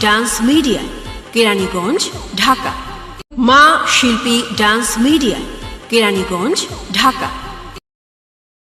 dance media Keraniganj Dhaka মা শিল্পী dance media Keraniganj Dhaka